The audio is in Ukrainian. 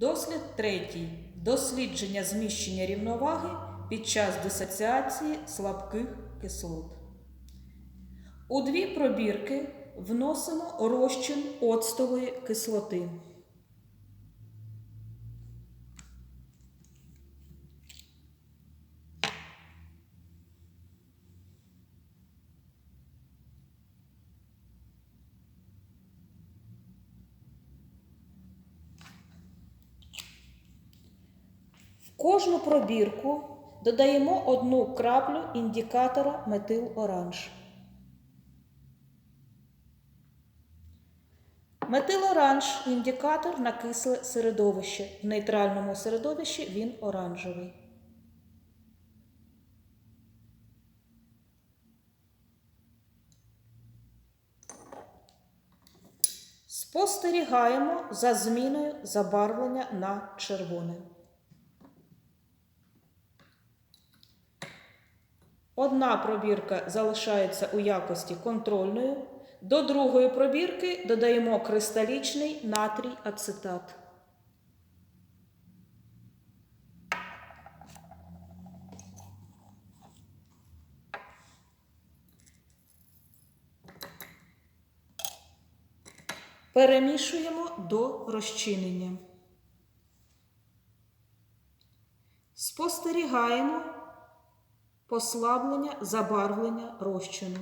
Дослід третій. Дослідження зміщення рівноваги під час дисоціації слабких кислот. У дві пробірки вносимо розчин оцтової кислоти. В кожну пробірку додаємо одну краплю індикатора метил-оранж. Метил-оранж індикатор на кисле середовище. В нейтральному середовищі він оранжевий. Спостерігаємо за зміною забарвлення на червоне. Одна пробірка залишається у якості контрольною. До другої пробірки додаємо кристалічний натрій ацетат. Перемішуємо до розчинення. Спостерігаємо послаблення забарвлення розчину.